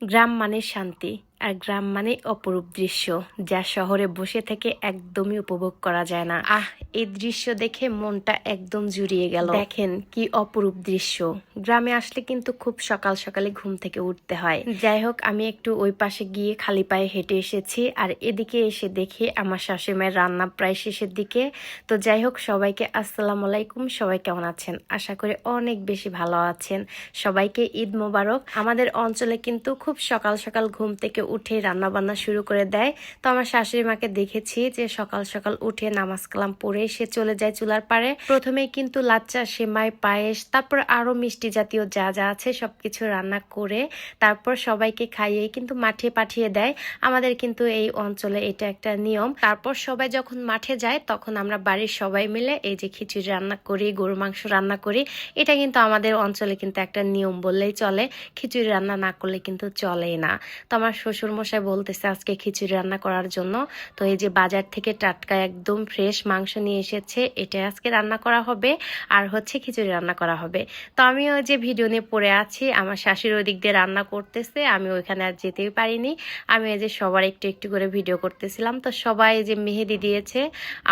গ্রাম মানে শান্তি। আর গ্রাম মানে অপরূপ দৃশ্য, যা শহরে বসে থেকে একদমই উপভোগ করা যায় না। আহ, এই দৃশ্য দেখে মনটা একদম জুড়িয়ে গেল। দেখেন কি অপরূপ দৃশ্য। গ্রামে আসলে কিন্তু খুব সকাল সকালে ঘুম থেকে উঠতে হয়। যাই হোক, আমি একটু ওই পাশে গিয়ে খালি পায়ে হেঁটে এসেছি, আর এদিকে এসে দেখি আমার শাশুড়িমায়ের রান্না প্রায় শেষের দিকে। তো যাই হোক, সবাইকে আসসালামু আলাইকুম, সবাই কেমন আছেন? আশা করি অনেক বেশি ভালো আছেন। সবাইকে ঈদ মোবারক। আমাদের অঞ্চলে কিন্তু খুব সকাল সকাল ঘুম থেকে উঠে রান্না বান্না শুরু করে দেয়। তো আমার শাশুড়ি মাকে দেখেছি যে সকাল সকাল উঠে নামাজ কালাম পড়ে সে চলে যায় চুলার পারে প্রথমেই কিন্তু লাচ্চা, সেমাই, পায়েস, তারপর আরও মিষ্টি জাতীয় যা যা আছে সবকিছু রান্না করে তারপর সবাইকে খাইয়ে কিন্তু মাঠে পাঠিয়ে দেয়। আমাদের কিন্তু এই অঞ্চলে এটা একটা নিয়ম। তারপর সবাই যখন মাঠে যায়, তখন আমরা বাড়ির সবাই মিলে এই যে খিচুড়ি রান্না করি, গরু মাংস রান্না করি। এটা কিন্তু আমাদের অঞ্চলে কিন্তু একটা নিয়ম বললেই চলে। খিচুড়ি রান্না না করলে কিন্তু চলেই না। তো আমার শ্বশুর মশাই বলতেছে আজকে খিচুড়ি রান্না করার জন্য। তো এই যে বাজার থেকে টাটকা একদম ফ্রেশ মাংস নিয়ে এসেছে, এটা আজকে রান্না করা হবে আর হচ্ছে খিচুড়ি রান্না করা হবে। তো আমি ওই যে ভিডিও নিয়ে পড়ে আছি, আমার শাশুড়ি ওই দিক দিয়ে রান্না করতেছে, আমি ওইখানে আর যেতেই পারিনি। আমি এই যে সবার একটু একটু করে ভিডিও করতেছিলাম, তো সবাই যে মেহেদি দিয়েছে,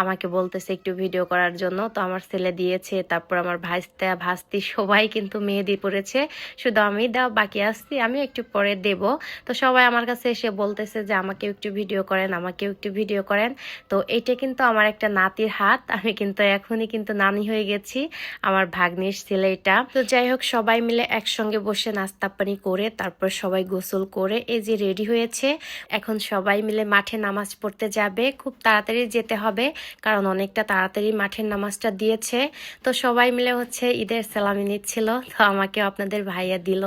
আমাকে বলতেছে একটু ভিডিও করার জন্য। তো আমার ছেলে দিয়েছে, তারপর আমার ভাইস্তা, ভাস্তি সবাই কিন্তু মেহেদি পড়েছে শুধু আমি, দাও, বাকি আসছি আমি একটু পরে দেব। তো সবাই আমার এসে বলতেছে যে, আমাকেও একটু ভিডিও করেন, আমাকেও একটু ভিডিও করেন। তো এটা কিন্তু আমার একটা নাতির হাত। আমি কিন্তু এখনই কিন্তু নানি হয়ে গেছি, আমার ভাগ্নির ছেলে এটা। তো যাই হোক, সবাই মিলে একসঙ্গে বসে নাস্তা পানি করে, তারপর সবাই গোসল করে, এই যে রেডি হয়েছে। এখন সবাই মিলে মাঠে নামাজ পড়তে যাবে। খুব তাড়াতাড়ি যেতে হবে, কারণ অনেকটা তাড়াতাড়ি মাঠের নামাজটা দিয়েছে। তো সবাই মিলে হচ্ছে ঈদের সালামি নিচ্ছিল, তো আমাকে আপনাদের ভাইয়া দিল।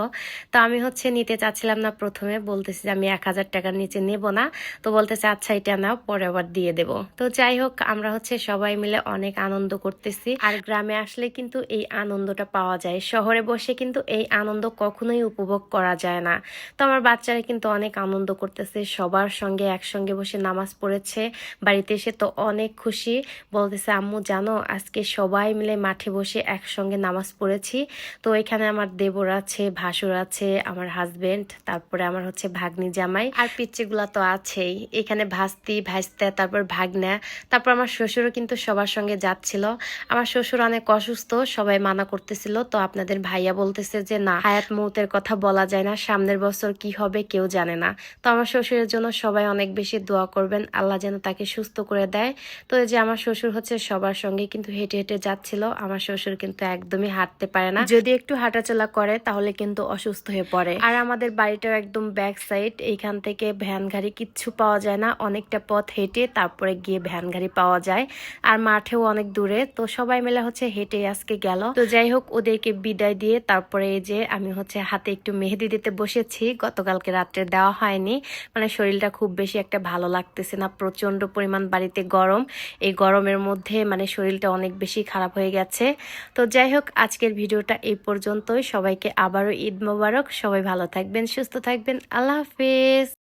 তো আমি হচ্ছে নিতে চাচ্ছিলাম না প্রথমে, বলতেছি যে আমি এক হাজার টাকার নিচে নেব না। তো বলতেছে আচ্ছা এটা নাও, পরে আবার দিয়ে দেব। তো যাই হোক, আমরা হচ্ছে সবাই মিলে অনেক আনন্দ করতেছি। আর গ্রামে আসলে কিন্তু এই আনন্দটা পাওয়া যায়। শহরে বসে কিন্তু এই আনন্দ কখনোই উপভোগ করা যায় না। তো আমার বাচ্চারা কিন্তু অনেক আনন্দ করতেছে, সবার সঙ্গে একসঙ্গে বসে নামাজ পড়েছে, বাড়িতে এসে তো অনেক খুশি। বলতেছে, আম্মু, জানো, আজকে সবাই মিলে মাঠে বসে একসঙ্গে নামাজ পড়েছি। তো এখানে আমার দেবর আছে, ভাসুর আছে, আমার হাজবেন্ড তারপরে আমার হচ্ছে ভাগ্নি জামাই। আর পিচ্চিগুলা তো আছেই। এখানে ভাস্তি, ভাইস্তা, তারপর ভাগ্না। তারপর আমার শ্বশুরও কিন্তু সবার সঙ্গে যাচ্ছিল। আমার শ্বশুর অনেক অসুস্থ, সবাই মানা করতেছিল। তো আপনাদের ভাইয়া বলতেছে যে, না, হায়াত মৌতের কথা বলা যায় না। সামনের বছর কি হবে কেউ জানে না। তো আমার শ্বশুরের জন্য সবাই অনেক বেশি দোয়া করবেন। আল্লাহ যেন তাকে সুস্থ করে দেয়। তো এই যে আমার শ্বশুর হচ্ছে সবার সঙ্গে কিন্তু হেঁটে হেঁটে যাচ্ছিল। আমার শ্বশুর কিন্তু একদমই হাঁটতে পারে না। যদি একটু হাঁটাচলা করে, তাহলে কিন্তু অসুস্থ হয়ে পড়ে। আর আমাদের বাড়িটাও একদম ব্যাক সাইড এইখান থেকে ভ্যান গাড়ি কিচ্ছু পাওয়া যায় না। অনেকটা পথ হেঁটে তারপরে গিয়ে ভ্যান গাড়ি পাওয়া যায়। আর মাঠেও অনেক দূরে। তো সবাই মিলে হচ্ছে হেঁটে আজকে গেল। তো যাই হোক, ওদেরকে বিদায় দিয়ে তারপরে এই যে আমি হচ্ছে হাতে একটু মেহেদি দিতে বসেছি। গতকালকে রাত্রে দেওয়া হয়নি। মানে শরীরটা খুব বেশি একটা ভালো লাগতেছে না। প্রচণ্ড পরিমাণ বাড়িতে গরম। এই গরমের মধ্যে মানে শরীরটা অনেক বেশি খারাপ হয়ে গেছে। তো যাই হোক, আজকের ভিডিওটা এই পর্যন্তই। সবাইকে আবারও ঈদ মোবারক। সবাই ভালো থাকবেন, সুস্থ থাকবেন। আল্লাহ হাফেজ। Entonces,